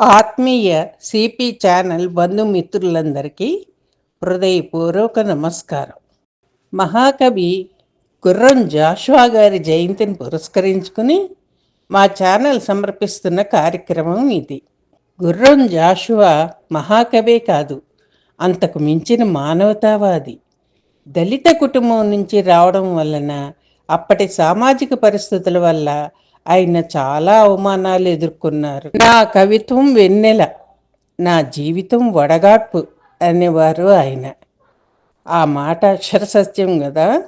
ఆత్మీయ CP channel బంధుమిత్రులందరికీ హృదయపూర్వక నమస్కారం. మహాకవి గుర్రం జాషువా గారి జయంతిని పురస్కరించుకుని మా ఛానల్ సమర్పిస్తున్న కార్యక్రమం ఇది. గుర్రం జాషువా మహాకవే కాదు అంతకు మించిన మానవతావాది. దళిత కుటుంబం నుంచి రావడం వలన అప్పటి సామాజిక పరిస్థితుల వల్ల ఆయన చాలా అవమానాలు ఎదుర్కొన్నారు. నా కవిత్వం వెన్నెల నా జీవితం వడగాడ్పు అనేవారు ఆయన. ఆ మాట అక్షర సత్యం కదా?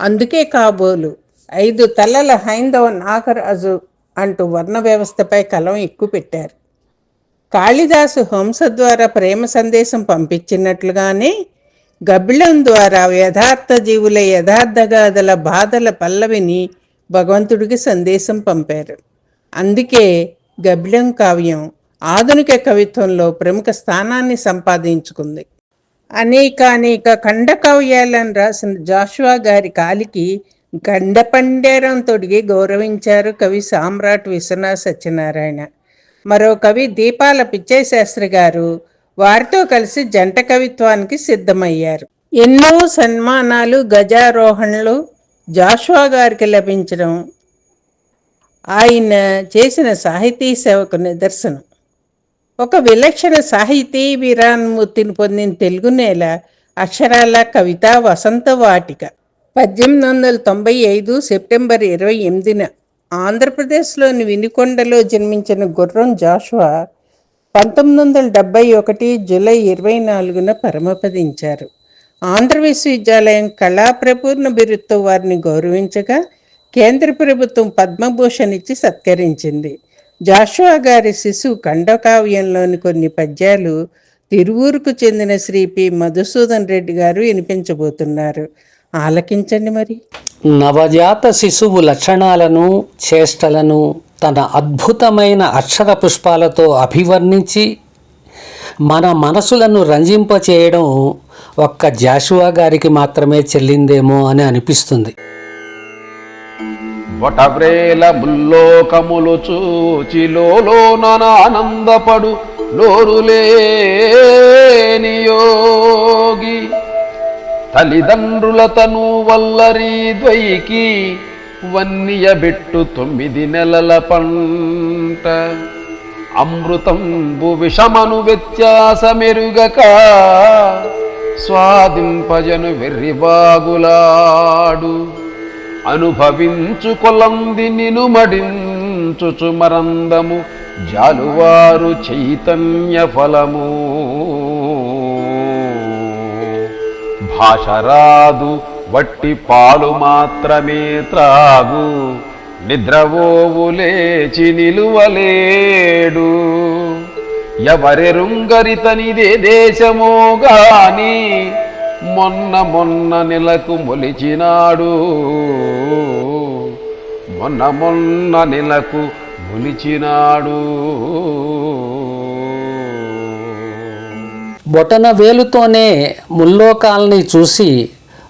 అందుకే కాబోలు. ఐదు తలల హైందవ నాగరాజు అంటూ వర్ణ వ్యవస్థపై కలం ఎక్కువ పెట్టారు. కాళిదాసు హంస ద్వారా ప్రేమ సందేశం పంపించినట్లుగానే గబ్బిళం ద్వారా యథార్థ జీవుల యథార్థ గాథల బాధల పల్లవిని భగవంతుడికి సందేశం పంపారు. అందుకే గబ్బిళం కావ్యం ఆధునిక కవిత్వంలో ప్రముఖ స్థానాన్ని సంపాదించుకుంది. అనేక అనేక ఖండ కావ్యాలను రాసిన జాషువా గారి కాలికి గండపండేరం తొడిగి గౌరవించారు కవి సామ్రాట్ విశ్వనాథ్ సత్యనారాయణ. మరో కవి దీపాల పిచ్చయ్య గారు వారితో కలిసి జంట కవిత్వానికి సిద్ధమయ్యారు. ఎన్నో సన్మానాలు గజారోహణలు జాషువా గారికి లభించడం ఆయన చేసిన సాహితీ సేవకు నిదర్శనం. ఒక విలక్షణ సాహితీ వీరాన్మూర్తిని పొందిన తెలుగు నేల అక్షరాల కవిత వసంత వాటిక. పద్దెనిమిది వందల తొంభై ఐదు సెప్టెంబర్ ఇరవై ఎనిమిదిన ఆంధ్రప్రదేశ్లోని వినికొండలో జన్మించిన గుర్రం జాషువా పంతొమ్మిది వందల డెబ్బై ఒకటి జూలై ఇరవై నాలుగున పరమపదించారు. ఆంధ్ర విశ్వవిద్యాలయం కళాప్రపూర్ణ బిరుదుతో వారిని గౌరవించగా కేంద్ర ప్రభుత్వం పద్మభూషణ్ ఇచ్చి సత్కరించింది. జాషువా గారి శిశువు ఖండకావ్యంలోని కొన్ని పద్యాలు తిరువూరుకు చెందిన శ్రీ పి. మధుసూదన్ రెడ్డి గారు వినిపించబోతున్నారు. ఆలకించండి మరి. నవజాత శిశువు లక్షణాలను చేష్టలను తన అద్భుతమైన అక్షర పుష్పాలతో అభివర్ణించి మన మనసులను రంజింపచేయడం ఒక్క జాషువా గారికి మాత్రమే చెల్లిందేమో అని అనిపిస్తుంది. వటవ్రేల ముల్లోకములు చూచి లోన ఆనందపడు లోరులేని యోగి. తల్లిదండ్రుల తను వల్లరి ద్వైకి వన్నియబెట్టు తొమ్మిది నెలల పంట. అమృతంబు విషమను వ్యత్యాసమెరుగక స్వాదింపజను వెర్రిబాగులాడు అనుభవించు కొలంది నిను మడించుచు మరందము జాలువారు చైతన్య ఫలము. భాషరాదు వట్టి పాలు మాత్రమే త్రాగు నిద్రవోవు లేచి నిలువలేడు. ఎవరెరుంగరితనిదే దేశమో గాని మొన్న మొన్న నెలకు మొలిచినాడు. మొన్న మొన్న నెలకు మొలిచినాడు. బొటన వేలుతోనే ముల్లోకాల్ని చూసి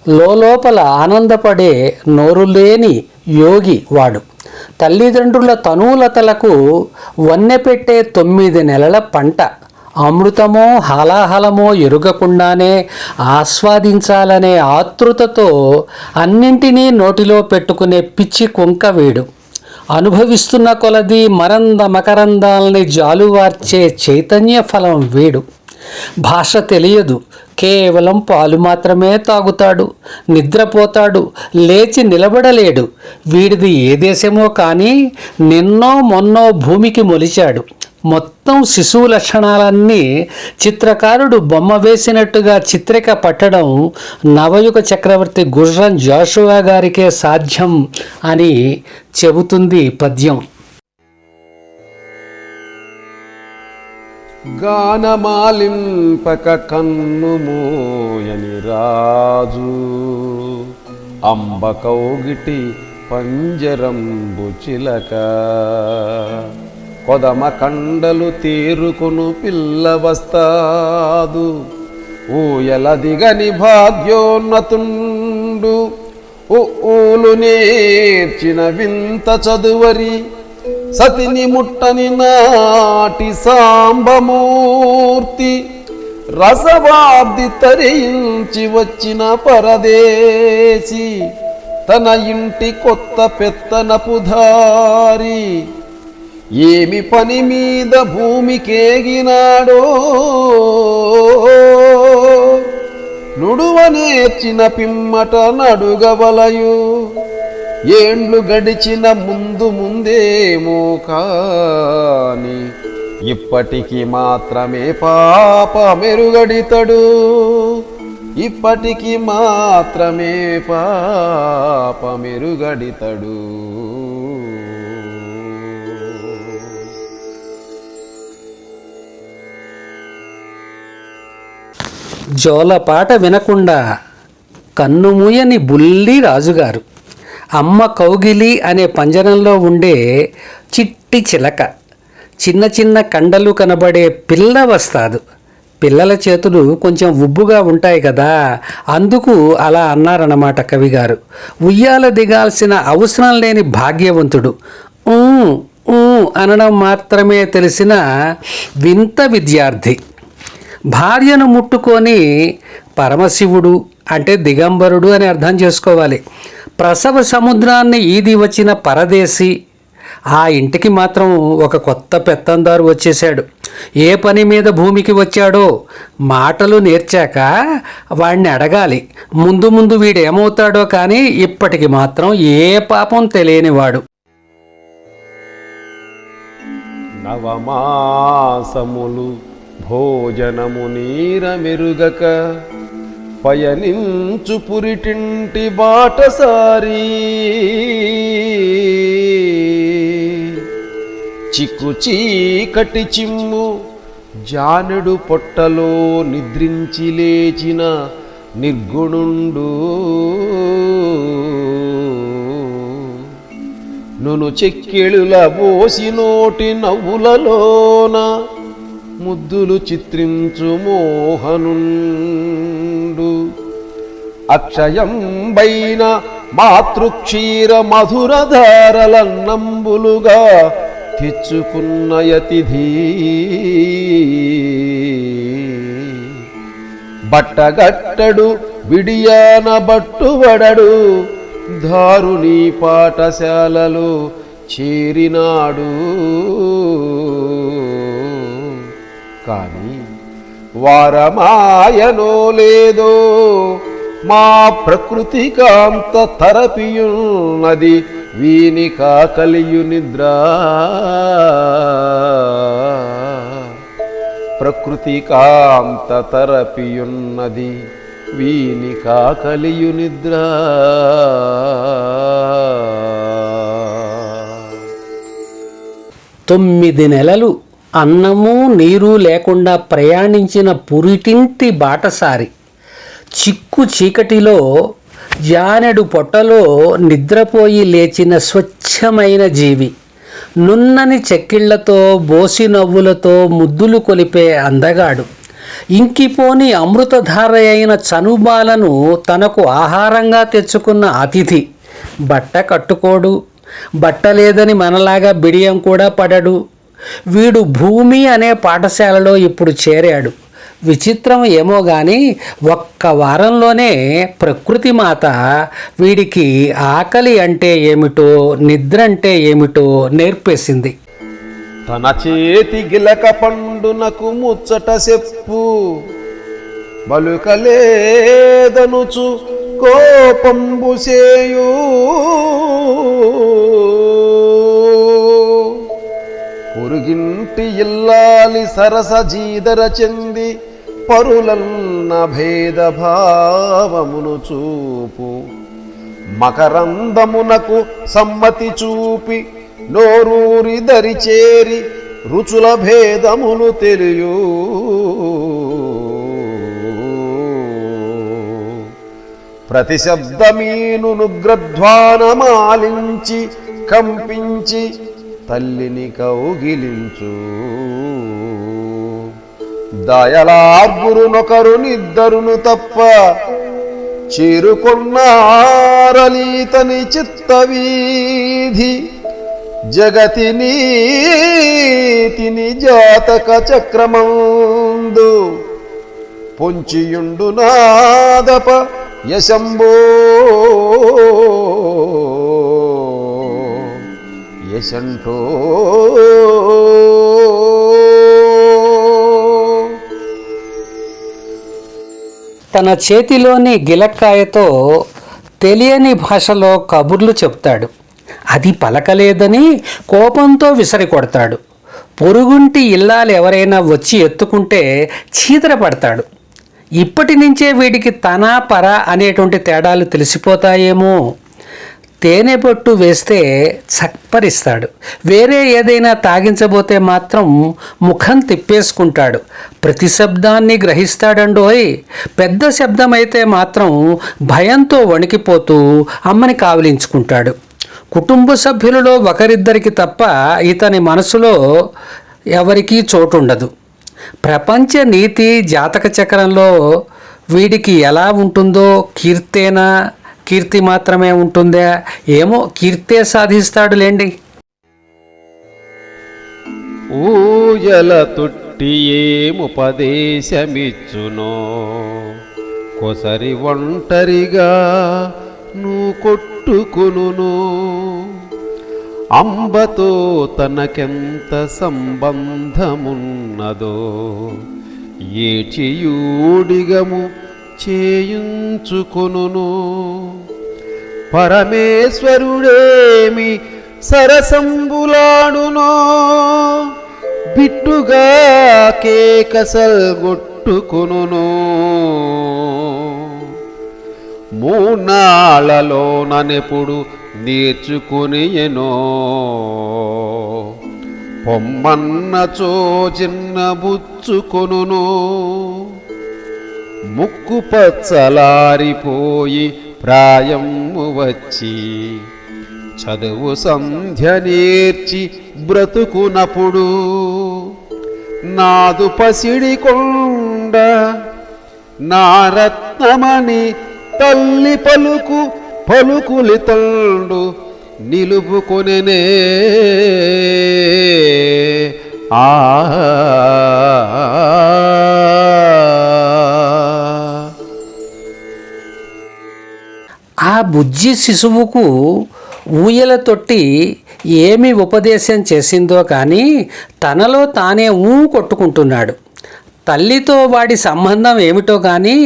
లోపల ఆనందపడే నోరులేని యోగి వాడు. తల్లిదండ్రుల తనూలతలకు వన్నె పెట్టే తొమ్మిది నెలల పంట అమృతమో హలాహలమో ఎరుగకుండానే ఆస్వాదించాలనే ఆతృతతో అన్నింటినీ నోటిలో పెట్టుకునే పిచ్చి కుంక వీడు. అనుభవిస్తున్న కొలది మరంద మకరందాల్ని జాలువార్చే చైతన్య ఫలం వీడు. భాష తెలియదు. కేవలం పాలు మాత్రమే తాగుతాడు. నిద్రపోతాడు. లేచి నిలబడలేడు. వీడిది ఏ దేశమో కానీ నిన్నో మొన్నో భూమికి మొలిచాడు. మొత్తం శిశువు లక్షణాలన్నీ చిత్రకారుడు బొమ్మ వేసినట్టుగా చిత్రిక పట్టడం నవయుగ చక్రవర్తి గుర్రం జాషువా గారికే సాధ్యం అని చెబుతుంది పద్యం. గానమాలింపక కన్ను మోయని రాజు. అంబ కౌగిటి పంజరంబు చిలక. కొదమ కండలు తీరుకును పిల్ల వస్తాదు. ఊయల దిగని భాగ్యోన్నతుండు. ఊలు నేర్చిన వింత చదువరి సతిని ముట్టని నాటి సాంబమూర్తి రసవాబ్ది తరించి వచ్చిన పరదేశి తన ఇంటి కొత్త పెత్తనపు ధారి ఏమి పని మీద భూమికేగినాడో నుడువ నేర్చిన పిమ్మట నడుగవలయు ఏండ్లు గడిచిన ముందు ముందేమో కాని ఇప్పటికి మాత్రమే పాప మెరుగడితడు. ఇప్పటికి మాత్రమే పాప మెరుగడితడు. జోలపాట వినకుండా కన్నుమూయని బుల్లి రాజుగారు. అమ్మ కౌగిలి అనే పంజరంలో ఉండే చిట్టి చిలక. చిన్న చిన్న కండలు కనబడే పిల్ల వస్తాదు. పిల్లల చేతులు కొంచెం ఉబ్బుగా ఉంటాయి కదా అందుకు అలా అన్నారన్నమాట కవిగారు. ఉయ్యాల దిగాల్సిన అవసరం లేని భాగ్యవంతుడు. ఊ, ఊ అనడం మాత్రమే తెలిసిన వింత విద్యార్థి. భార్యను ముట్టుకొని పరమశివుడు అంటే దిగంబరుడు అని అర్థం చేసుకోవాలి. ప్రసవ సముద్రాన్ని ఈది వచ్చిన పరదేశి ఆ ఇంటికి మాత్రం ఒక కొత్త పెత్తందారు వచ్చేశాడు. ఏ పని మీద భూమికి వచ్చాడో మాటలు నేర్చాక వాడిని అడగాలి. ముందు ముందు వీడేమవుతాడో కానీ ఇప్పటికి మాత్రం ఏ పాపం తెలియనివాడు. నవమాసములు భోజనము నీర మెరుగక పయనించు పురిటింటి బాటసారి. చిక్కు చీకటి చిమ్ము జానెడు పొట్టలో నిద్రించి లేచిన నిర్గుణుండు. నును చెక్కిళుల బోసి నోటి నవ్వులలోన ముద్దులు చిత్రించు మోహనుండు. అక్షయంబైన మాతృక్షీర మధురధారలన్నంబులుగా తెచ్చుకున్న యతిధి. బట్టగట్టడు విడియాన బట్టుబడడు దారుని పాఠశాలలో చేరినాడు. కానీ వారమాయనో లేదో మా ప్రకృతి కాంత తరపియున్నది వీని కాకలియు నిద్ర. ప్రకృతి కాంత తరపియున్నది వీని కాకలియు నిద్ర. తొమ్మిది నెలలు అన్నము నీరు లేకుండా ప్రయాణించిన పురిటింటి బాటసారి. చిక్కు చీకటిలో జానెడు పొట్టలో నిద్రపోయి లేచిన స్వచ్ఛమైన జీవి. నున్నని చెక్కిళ్ళతో బోసి నవ్వులతో ముద్దులు కొలిపే అందగాడు. ఇంకిపోని అమృతధార అయిన చనుబాలను తనకు ఆహారంగా తెచ్చుకున్న అతిథి. బట్ట కట్టుకోడు. బట్ట లేదని మనలాగా బిడియం కూడా పడడు. వీడు భూమి అనే పాఠశాలలో ఇప్పుడు చేరాడు. విచిత్రం ఏమో కానీ ఒక్క వారంలోనే ప్రకృతి మాత వీడికి ఆకలి అంటే ఏమిటో నిద్ర అంటే ఏమిటో నేర్పేసింది. తన చేతి గిలక పండునకు ముచ్చట చెప్పు. బలుకలేదనుచు కోపంబు చేయు. పొరుగింటి ఇల్లాలి సరస జీదర చెంది పరులన్న భేదభావమును చూపు. మకరందమునకు సమ్మతి చూపి నోరూరి దరిచేరి రుచుల భేదములు తెలియు. ప్రతిశబ్దమీను నుగ్రధ్వానమాలించి కంపించి తల్లిని కౌగిలించు. దయలార్గురునొకరు నిద్దరును తప్ప చేరుకొన్నారలీతని చిత్తవీధి జగతిని తిని జాతక చక్రమందు పొంచియుండు నాదప యశంబో యశంఠో తన చేతిలోని గిలక్కాయతో తెలియని భాషలో కబుర్లు చెప్తాడు. అది పలకలేదని కోపంతో విసరి కొడతాడు. పొరుగుంటి ఇల్లాలు ఎవరైనా వచ్చి ఎత్తుకుంటే చీతర పడతాడు. ఇప్పటి నుంచే వీడికి తన పర అనేటువంటి తేడాలు తెలిసిపోతాయేమో. తేనె బొట్టు వేస్తే చప్పరిస్తాడు. వేరే ఏదైనా తాగించబోతే మాత్రం ముఖం తిప్పేసుకుంటాడు. ప్రతి శబ్దాన్ని గ్రహిస్తాడండోయ్. పెద్ద శబ్దమైతే మాత్రం భయంతో వణికిపోతూ అమ్మని కావలించుకుంటాడు. కుటుంబ సభ్యులలో ఒకరిద్దరికి తప్ప ఇతని మనసులో ఎవరికీ చోటుండదు. ప్రపంచ నీతి జాతక చక్రంలో వీడికి ఎలా ఉంటుందో కీర్తేనా కీర్తి మాత్రమే ఉంటుందా. ఏమో కీర్తే సాధిస్తాడులేండి ఊయల తొట్టి ఏముపదేశమిచ్చునో కొసరి ఒంటరిగా నువ్వు కొట్టుకును అంబతో తనకెంత సంబంధమున్నదో. ఏచియూడిగము చేయుంచుకొనును. పరమేశ్వరుడేమి సరసంబులాడునో. బిట్టుగా కేకసల్గొట్టుకును మూనాళ్ళలోననెప్పుడు నేర్చుకునియనో. పొమ్మన్నచో చిన్న బుచ్చుకొను ముక్కు పచ్చలారిపోయి ప్రాయము వచ్చి చదువు సంధ్య నేర్చి బ్రతుకునప్పుడు నాదు పసిడి కొండ నారత్నమని తల్లి పలుకు పలుకులి తండు నిలుపుకొనెనే. ఆ బుజ్జి శిశువుకు ఊయల తొట్టి ఏమి ఉపదేశం చేసిందో కానీ తనలో తానే ఊ కొట్టుకుంటున్నాడు. తల్లితో వాడి సంబంధం ఏమిటో కానీ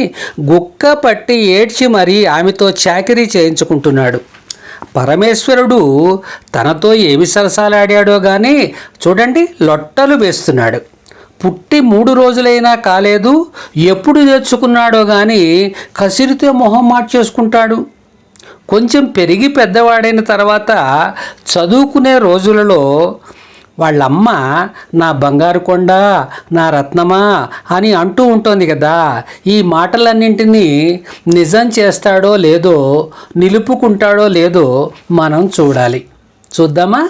గుక్క పట్టి ఏడ్చి మరీ ఆమెతో చాకరీ చేయించుకుంటున్నాడు. పరమేశ్వరుడు తనతో ఏమి సరసాలాడాడో కానీ చూడండి లొట్టలు వేస్తున్నాడు. పుట్టి మూడు రోజులైనా కాలేదు ఎప్పుడు తెచ్చుకున్నాడో కానీ కసిరితే మొహం మార్చేసుకుంటాడు. కొంచెం పెరిగి పెద్దవాడైన తర్వాత చదువుకునే రోజులలో వాళ్ళమ్మ నా బంగారు కొండ నా రత్నమా అని అంటూ ఉంటుంది కదా. ఈ మాటలన్నింటినీ నిజం చేస్తాడో లేదో నిలుపుకుంటాడో లేదో మనం చూడాలి. చూద్దామా?